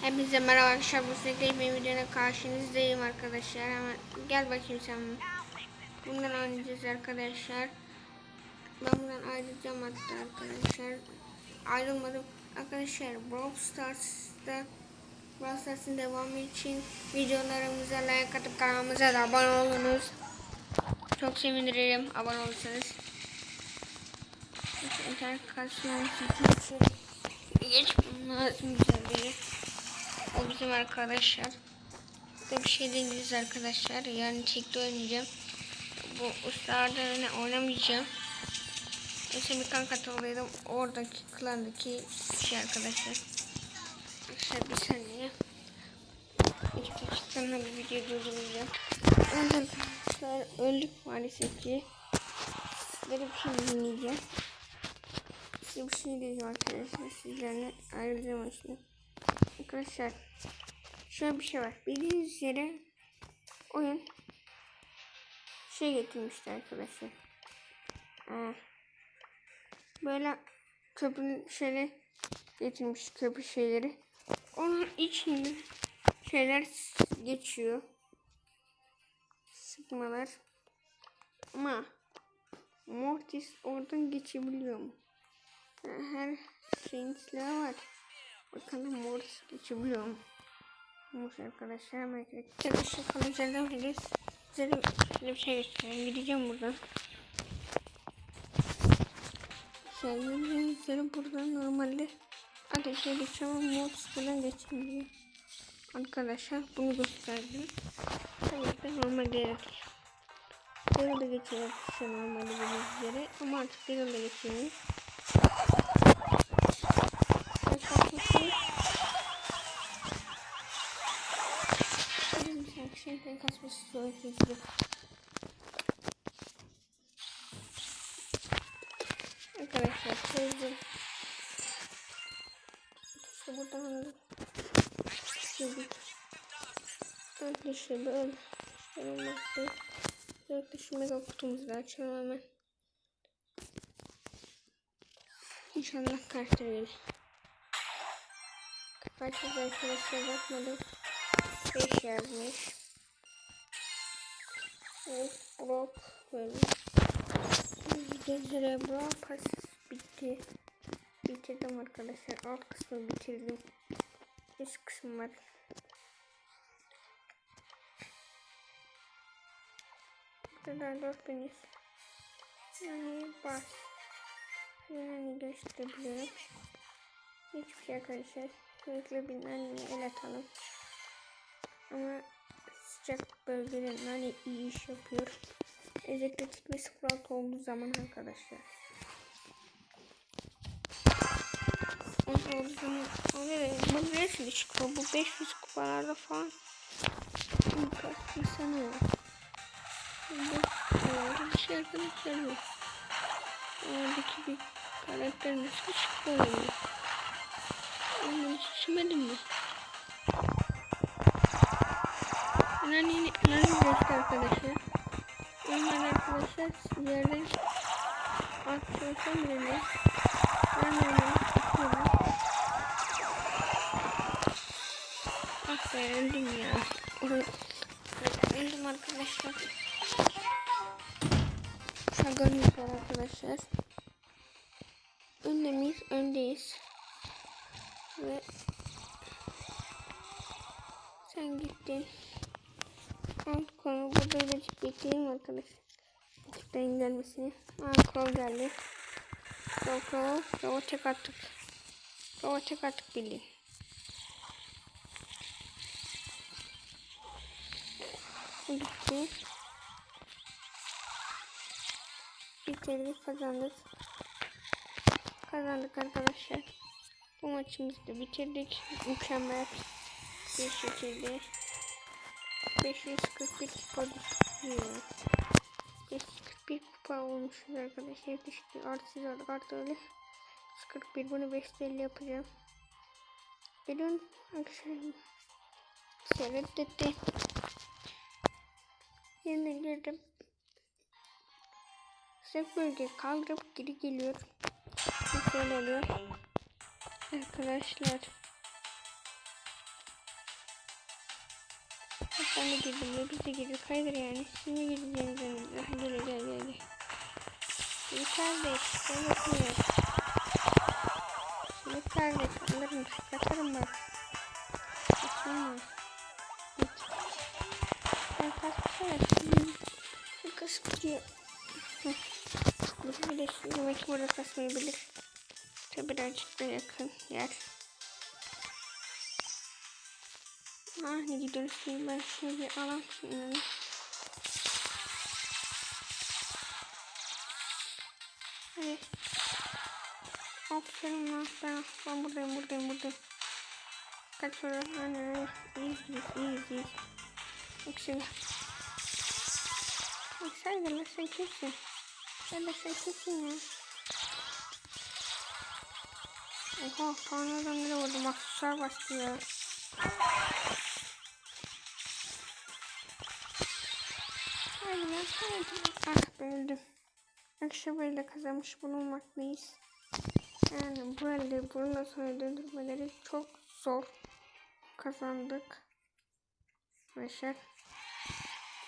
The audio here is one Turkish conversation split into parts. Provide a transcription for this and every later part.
Hepinize merhaba arkadaşlar. Bu sürekli bir videonun karşınızdayım arkadaşlar. Hemen gel bakayım sen. Bundan oynayacağız arkadaşlar. Ben bundan ayrılacağım hatta arkadaşlar. Ayrılmadım. Arkadaşlar Brawl Stars'ta Brawl Stars'ın devamı için videolarımıza like atıp kanalımıza da abone olunuz. Çok sevinirim abone olursanız. İnternet için geçmem lazım güzel O bizim arkadaşlar. Burada bir şey deneyeceğiz arkadaşlar. Yani çekti oynayacağım. Bu ustalardan ne oynamayacağım. Mesela bir kan katılıyordum. Oradaki klandaki şey arkadaşlar. Arkadaşlar bir saniye. İlk dakikadan bir video durduracağım. Evet arkadaşlar öldük maalesef ki. Sizlere bir şey dinleyeceğim. Size bir şey diyeceğim arkadaşlar. Sizlerle ayrılacağım şimdi. Arkadaşlar şöyle bir şey var. Bildiğiniz üzere oyun şey getirmişti arkadaşlar. Ee, böyle köprü şeyleri getirmiş köprü şeyleri. Onun içinde şeyler geçiyor. Sıkmalar. Ama Mortis oradan geçebiliyor mu? Her şeyin silahı var. Bakalım Mortis geçebiliyor mu? Mortis arkadaşlar hemen Arkadaşlar kalın üzerinden biliriz. Size de şöyle bir şey göstereyim. Gideceğim buradan. Şeylerin üzeri buradan normalde ateşe geçiyor ama Mortis buradan geçemiyor. Arkadaşlar bunu gösterdim. Tabii de normalde yaratır. Böyle de geçiyor normalde bildiğiniz üzere ama artık bir yılda Şeyden kasması zor kesildi. Arkadaşlar çözdüm. İşte buradan aldım. Çözdük. Arkadaşlar böyle. Şöyle. Özellikle şu mega kutumuzu da açalım hemen. İnşallah kartı gelir. Kaçacağız arkadaşlar bakmadım. 5 yazmış. Böyle. Gecere Brock pas bitti. Bitirdim arkadaşlar. Alt kısmı bitirdim. Üst kısmı var. Burada dört beniz. Yani bas. Yani gösterebiliyorum. Hiçbir şey arkadaşlar. Sürekli anneye el atalım. Ama sıcak bölgede nane iyi iş yapıyor. Özellikle tikme 06 olduğu zaman arkadaşlar. Olduğu zaman oluyor. Bu neresi çıkıyor? Bu 500 kupalarda falan. Birkaç bir sanıyor. Bu bir şey arkadaşlar yok. Oradaki bir karakter nasıl çıkıyor? Onu seçmedim mi? Nani, nani geçti arkadaşlar. Ondan arkadaşlar sizlerden atıyorsam bile ben onu tutuyorum. Ah be öldüm ya. Öldüm arkadaşlar. Şaganız var arkadaşlar. Önde miyiz? Öndeyiz. Ve sen gittin. Alt konu burada da bekleyeyim arkadaşlar. Tıklayın gelmesini. Aa kol geldi. Kol kol. Rova tek attık. Rova tek attık bildiğin. Gitti. Bitirdik kazandık. Kazandık arkadaşlar. Bu maçımızı da bitirdik. Mükemmel bir şekilde. 541 kupa düşüyor. 541 kupa olmuşuz arkadaşlar. Düştü. Artı artı artı öyle. 41 bunu 550 yapacağım. Gelin arkadaşlar. Seyredildi. Yerine girdim. Sık bölge kaldırıp geri geliyor. Şöyle oluyor. Arkadaşlar. Ben de girdim ya biz de girdik. Hayır yani. Siz mi gireceğiniz önümüze? Gel gel gel gel. Şimdi kardeş. Ben yapmıyorum. Şimdi kardeş. Alırım. Yaparım bak. Kaçırma. Git. Ben kaçmışım. Bir kaç gidiyor. Bu bile demek ki burada kasmayabilir. Tabi birazcık da yakın yer. Ah ne gidiyoruz şimdi ben şunu bir alayım şunları. Hadi. Aferin lan ben, ben buradayım buradayım buradayım. Kaç sonra hani iyiyiz iyiyiz iyiyiz iyiyiz. Şimdi. Bak sen de lan sen kimsin? Sen de sen kimsin ya? Oha tanrı adamları vurdum aksesuar bastı ya. Hadi. Ah öldüm. Akşam böyle kazanmış bulunmaktayız. Yani bu elde bundan sonra döndürmeleri çok zor kazandık. Arkadaşlar.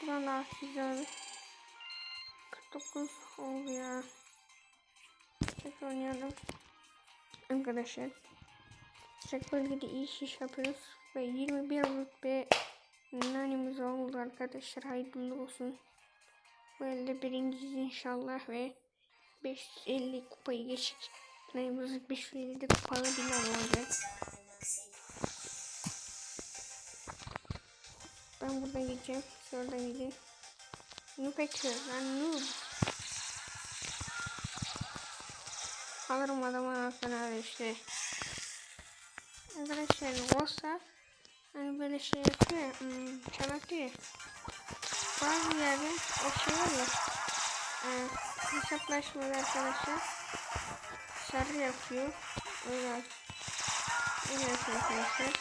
Buradan daha güzel. 49 oldu ya. Tekrar oynayalım. Arkadaşlar. Sıcak bölgede iyi iş yapıyoruz. Ve 21 rütbe nanemiz oldu arkadaşlar. Hayırlı olsun. Bu elde birinciyiz inşallah ve 550 kupayı geçik. Nanemiz 550 kupalı bir nan olacak. Ben buradan gideceğim. Şuradan gideyim. Noob ekliyor. Ben noob. Alırım adamı fena işte. Arkadaşlar olsa hani böyle şey yapıyor ya, hmm, çalatıyor. Bazı yerde o şey var ya e, hesaplaşmada arkadaşlar sarı yapıyor. Öyle öyle arkadaşlar.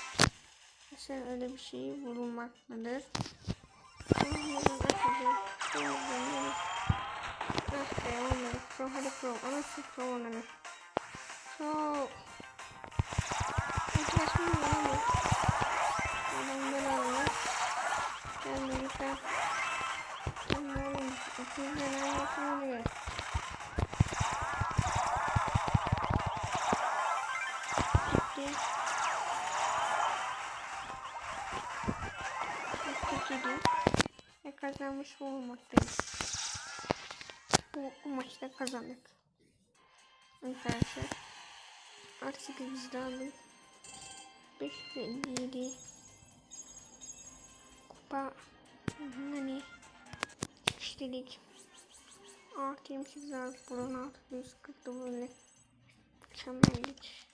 Mesela öyle bir şey bulunmaktadır. Onları açacağım. Onları Ah be olmadı. Pro hadi pro. Şu pro onları. So. Arkadaşım ne ama? Adam böyle alıyor. Ben de Gitti gidiyor. Ve kazanmış olmaktayız. Bu, bu maçta kazandık. Arkadaşlar. Artık aldık. 557 kupa hani çıkıştırdık. Artı 28 aldık. Buradan 640 böyle mükemmellik.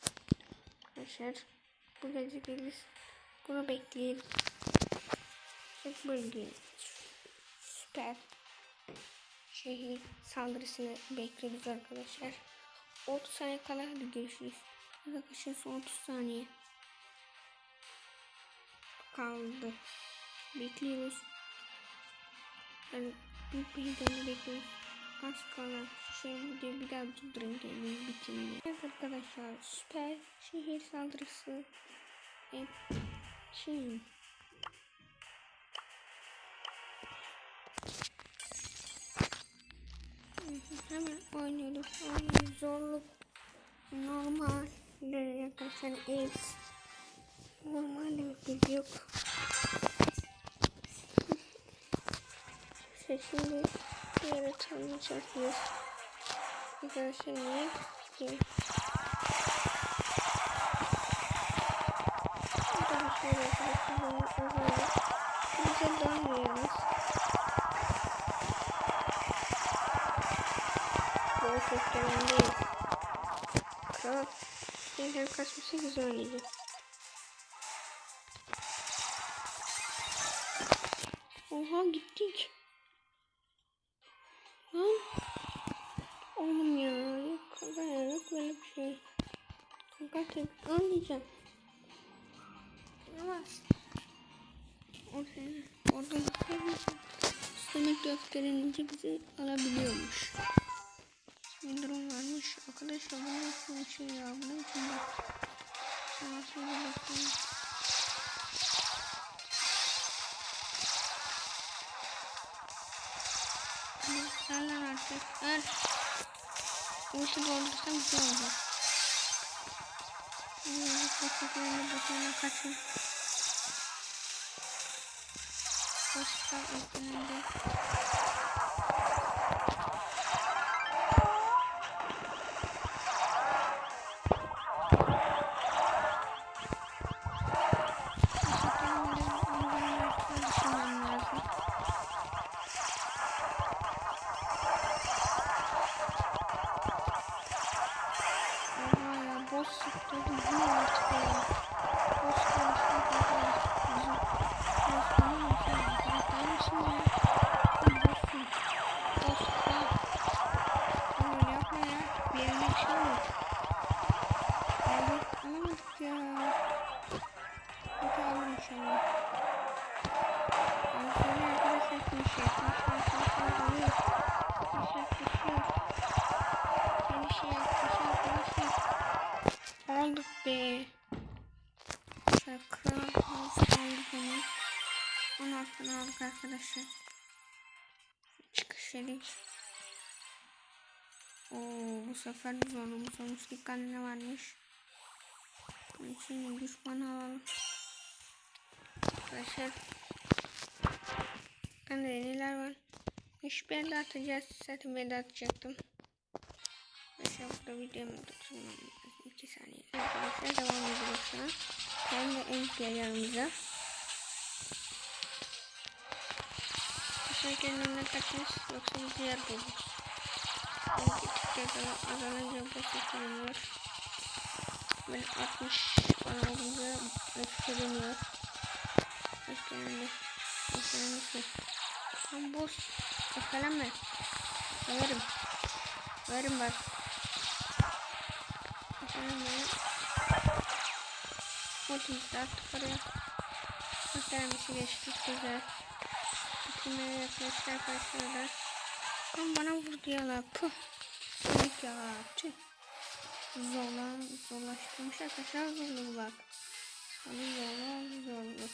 Arkadaşlar bu gece gelir. Bunu bekleyelim. Çok böyle süper şehir saldırısını bekliyoruz arkadaşlar. 30 saniye kala hadi görüşürüz. Arkadaşlar son 30 saniye kaldı. Bekliyoruz. Yani bir bildiğini bekliyoruz. Az kala şey videoyu bir daha durdurun kendini bitirmeyi. Evet arkadaşlar süper şehir saldırısı. Evet. Şey. Hemen oynuyoruz. Oynuyoruz. Zorluk normal. Arkadaşlar ace. Normal bir yok. İşte şimdi yere tanıyacağız. Arkadaşlar niye? Arkadaşlar arkadaşlar değil. Kral. Yeniden kaçmışsa güzel oynayacak. Oha gittik. için. Ama o senin orada şey Sonic gösterince bizi alabiliyormuş. Bir durum varmış. Arkadaşlar bu nasıl bir şey ya? Bu ne biçim bak. Sana şöyle bakalım. Göster lan artık. Ver. Ulti doldursam güzel olacak. Bu sene kaçın. Başka ülkelerde. Düşünmem Yedik. Oo, bu sefer olmuş. Dikkat ne varmış. İçin düşman alalım. Arkadaşlar. Ben de neler var. Hiçbir yerde atacağız. Zaten ben de atacaktım. Mesela burada videomu tutmam lazım. 2 saniye. Arkadaşlar devam ediyoruz de en gel yanımıza. Teşekkürün önüne kaçmış. Yoksa biz yer bulduk. Ben gittikçe azalınca bu seçilmiyor. Ben 60 falan olunca öfkeleniyor. Öfkelendi. Öfkelenmişsin. Tam boş. Öfkelenme. Överim. Överim bak. Öfkelenme. Ultimizi attık oraya. Öfkelenmesi geçti. Güzel. Yaklaştı arkadaşlar da. Lan bana vurdu ya la. Puh. Sönük ya. Tüh. Zorla, zorlaştırmış arkadaşlar zorluğu bak. Hani zorla zorluk.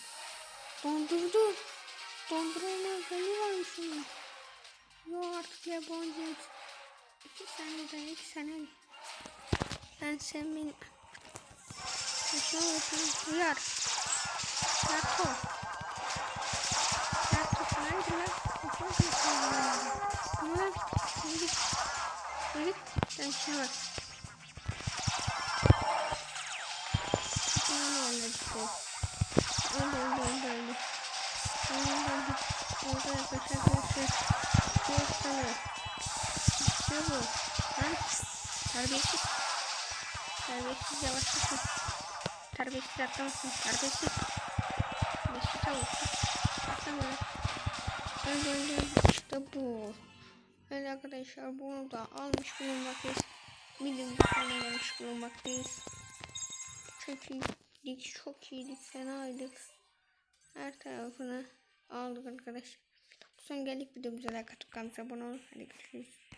Dondurdu. Dondurma özelliği varmış onun. Yo artık James. İki seneden iki sene. Ben sen beni... Yaşa yaşa. Uyar. Yato. Git. Sen şuna bak. Ne oldu işte. Öldü öldü öldü öldü. Öldü öldü. Öldü arkadaşlar arkadaşlar. Yok sana. İşte bu. Lan. Terbiyesiz. Terbiyesiz yavaşlasın. Terbiyesiz atlamasın. Terbiyesiz. Beşi tavuk. Atsana. Öldü. İşte bu. Evet arkadaşlar bunu da almış bulunmaktayız. Bildiğimiz sonuna gelmiş bulunmaktayız. Çok iyiydik, çok iyiydik, fenaydık. Her tarafını aldık arkadaşlar. Son geldik videomuza like atıp kanalımıza abone olun. Hadi görüşürüz.